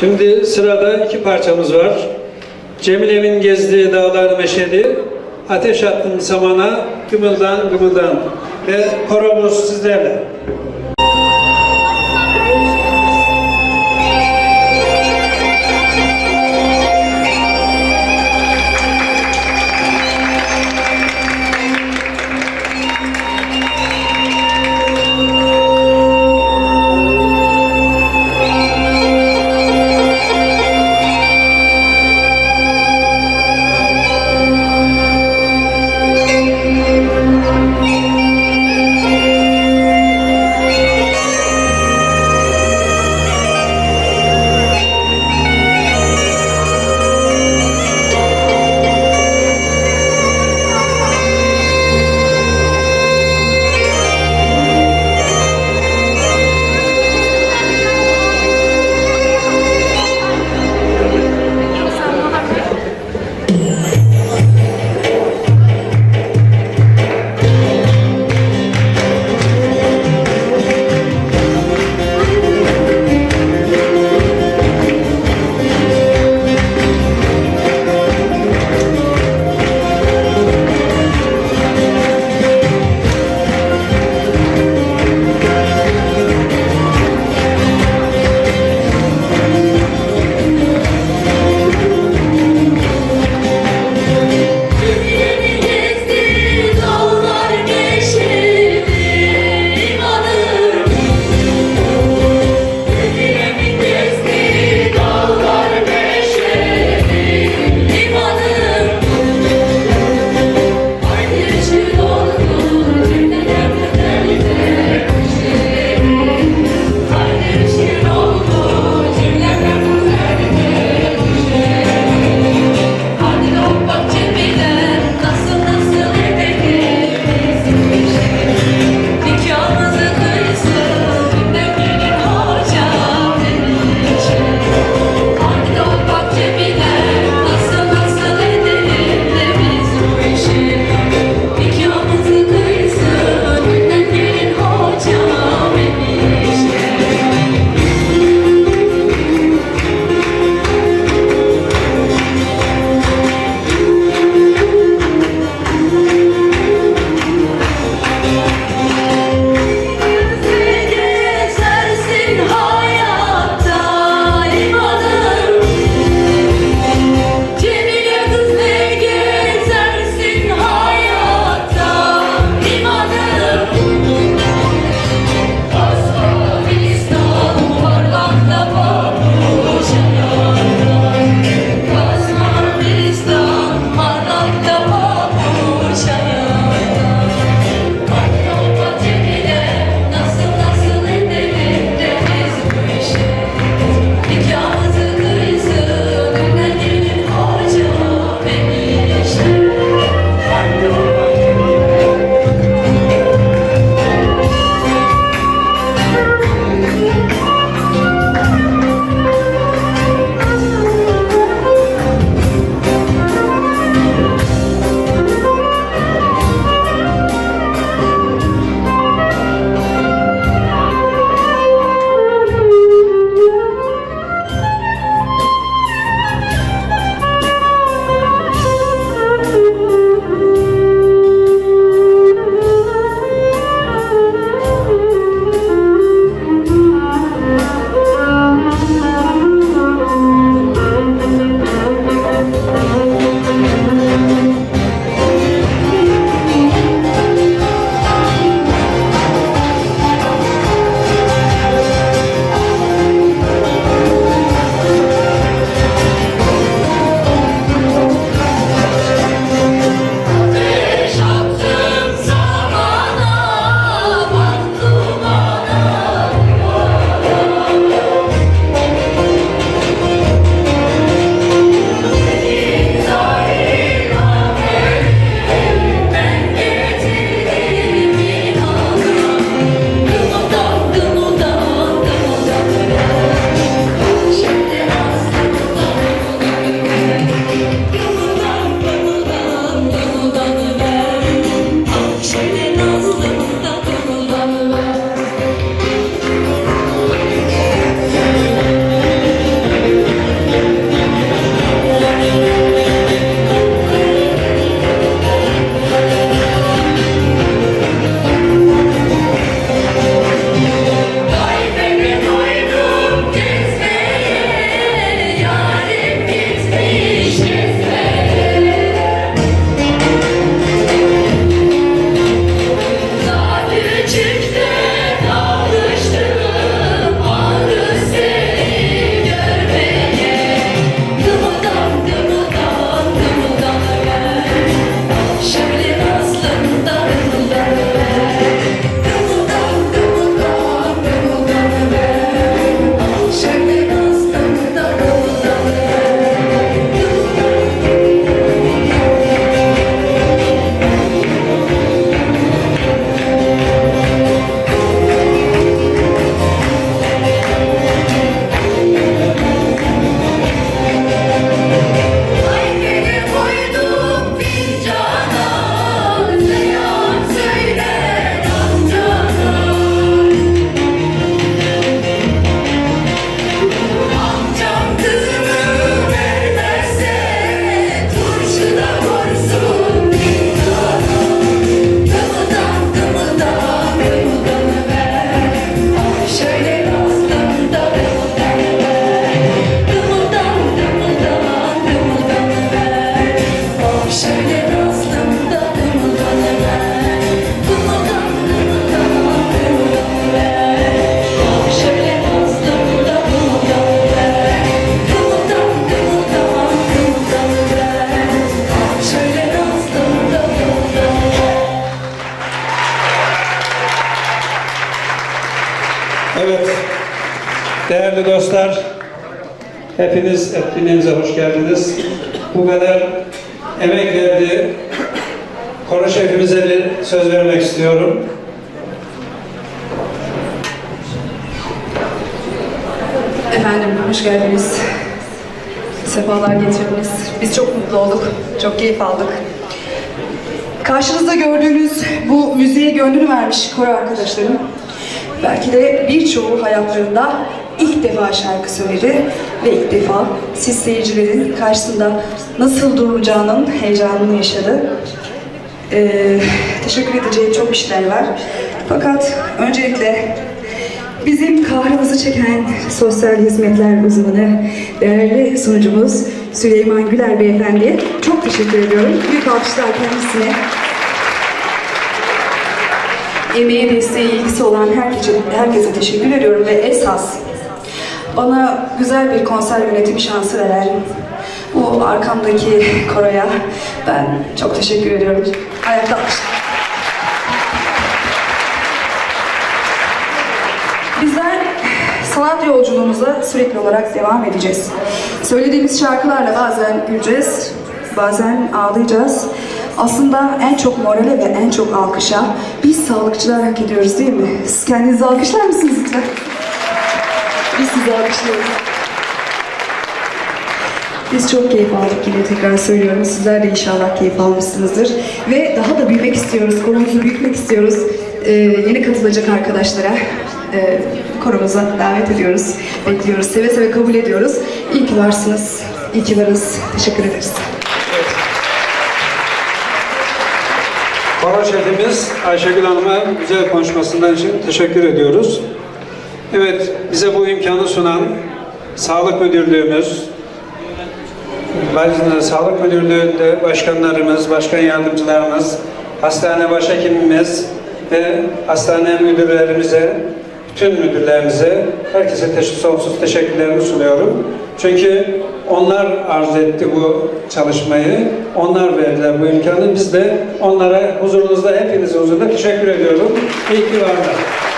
Şimdi sırada iki parçamız var. Cemile'nin gezdiği dağlar meşeli, ateş attın samana, gımıldan gımıldan ve koromuz sizlerle. Hepiniz etkinliğimize hoş geldiniz. Bu kadar emek verdi. Koro şefimize bir söz vermek istiyorum. Efendim hoş geldiniz. Sefalar getirdiniz. Biz çok mutlu olduk. Çok keyif aldık. Karşınızda gördüğünüz bu müziğe gönlünü vermiş koro arkadaşlarım. Belki de birçoğu hayatlarında ilk defa şarkı söyledi ve ilk defa siz seyircilerin karşısında nasıl duracağının heyecanını yaşadı. Ee, teşekkür edeceğim çok işler var. Fakat öncelikle bizim kahrımızı çeken sosyal hizmetler uzmanı, değerli sunucumuz Süleyman Güler Beyefendi'ye çok teşekkür ediyorum. Büyük alkışlar kendisine. Emeği, desteği, ilgisi olan herkese, herkese teşekkür ediyorum ve esas bana güzel bir konser yönetimi şansı veren bu arkamdaki koroya ben çok teşekkür ediyorum. Ayakta alkışlar. Bizler sanat yolculuğumuza sürekli olarak devam edeceğiz. Söylediğimiz şarkılarla bazen güleceğiz, bazen ağlayacağız. Aslında en çok morale ve en çok alkışa biz sağlıkçılar hak ediyoruz değil mi? Siz kendinizi alkışlar mısınız lütfen? Biz sizi alkışlıyoruz. Biz çok keyif aldık yine tekrar söylüyorum. Sizler de inşallah keyif almışsınızdır. Ve daha da büyümek istiyoruz. Konumuzu büyütmek istiyoruz. Ee, yeni katılacak arkadaşlara e, koromuza davet ediyoruz. Bekliyoruz. Seve seve kabul ediyoruz. İyi ki varsınız. İyi ki varız. Teşekkür ederiz. Koro şefimiz Ayşegül Hanım'a güzel konuşmasından için teşekkür ediyoruz. Evet, bize bu imkanı sunan Sağlık Müdürlüğümüz, Sağlık Müdürlüğü'nde başkanlarımız, başkan yardımcılarımız, hastane başhekimimiz ve hastane müdürlerimize, bütün müdürlerimize, herkese teş- sonsuz teşekkürlerimi sunuyorum. Çünkü onlar arz etti bu çalışmayı, onlar verdiler bu imkanı. Biz de onlara huzurunuzda, hepinizin huzurunda teşekkür ediyorum. İyi ki varlar.